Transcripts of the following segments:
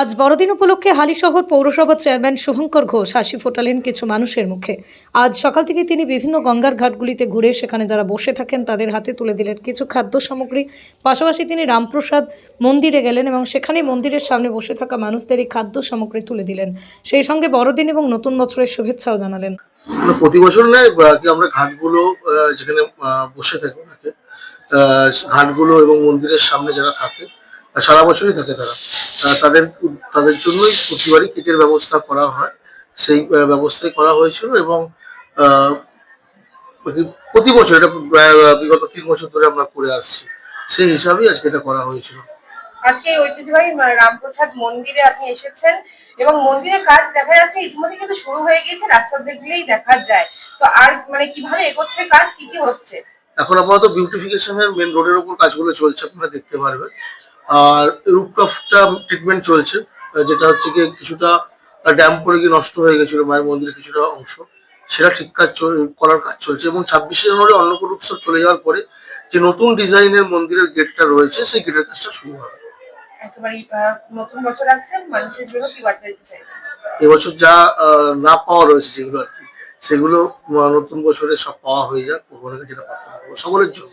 আজ বড়দিন উপলক্ষে হালিশহর পৌরসভার চেয়ারম্যান শুভঙ্কর ঘোষ হাসি ফোটালেন কিছু মানুষের মুখে। আজ সকাল থেকে তিনি বিভিন্ন গঙ্গার ঘাটগুলিতে ঘুরে সেখানে যারা বসে থাকেন তাদের হাতে তুলে দিলেন কিছু খাদ্য সামগ্রী। পাশাপাশি তিনি রামপ্রসাদ মন্দিরে গেলেন এবং সেখানে মন্দিরের সামনে বসে থাকা মানুষদের এই খাদ্য সামগ্রী তুলে দিলেন। সেই সঙ্গে বড়দিন এবং নতুন বছরের শুভেচ্ছাও জানালেন। প্রতি বছর নয় আমরা ঘাটগুলো যেখানে বসে থাকি ঘাটগুলো এবং মন্দিরের সামনে যারা থাকে সারা বছরই থাকে তারা। তাদের তাদের জন্যই প্রতিবারই কেকের ব্যবস্থা করা হয়। সেই ব্যবস্থাই করা হয়েছিল এবং প্রতি বছর এটা বিগত তিন বছর ধরে আমরা করে আসছি। সেই হিসাবেই আজকে এটা করা হয়েছিল। আজকে ঐতিহ্যবাহী রামপ্রসাদ মন্দিরে আপনি এসেছেন এবং মন্দিরের কাজ দেখা যাচ্ছে ইতিমধ্যে কিন্তু শুরু হয়ে গিয়েছে রাস্তা দেখলেই দেখা যায়। তো আর মানে কীভাবে এগোচ্ছে কাজ কি কি হচ্ছে? এখন আপাতত বিউটিফিকেশনের মেন রোডের উপর কাজগুলো চলছে আপনারা দেখতে পারবেন। আর রুপটপটা ট্রিটমেন্ট চলছে যেটা হচ্ছে গিয়ে কিছুটা ড্যাম পড়ে গিয়ে নষ্ট হয়ে গেছিল মায়ের মন্দিরের কিছুটা অংশ। সেটা ঠিক কাজ করার কাজ চলছে এবং ছাব্বিশে জানুয়ারি অন্নকূট উৎসব চলে যাওয়ার পরে যে নতুন ডিজাইনের মন্দিরের গেটটা রয়েছে সেই গেটের কাজটা শুরু হবে। এবছর যা না পাওয়া রয়েছে যেগুলো আর কি সেগুলো নতুন বছরে সব পাওয়া হয়ে যাক ভগবানের কাছে যেটা প্রার্থনা করব সকলের জন্য।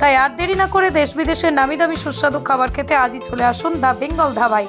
তাই আর দেরি না করে দেশ বিদেশের নামি দামি সুস্বাদু খাবার খেতে আজই চলে আসুন দ্য বেঙ্গল ধাবায়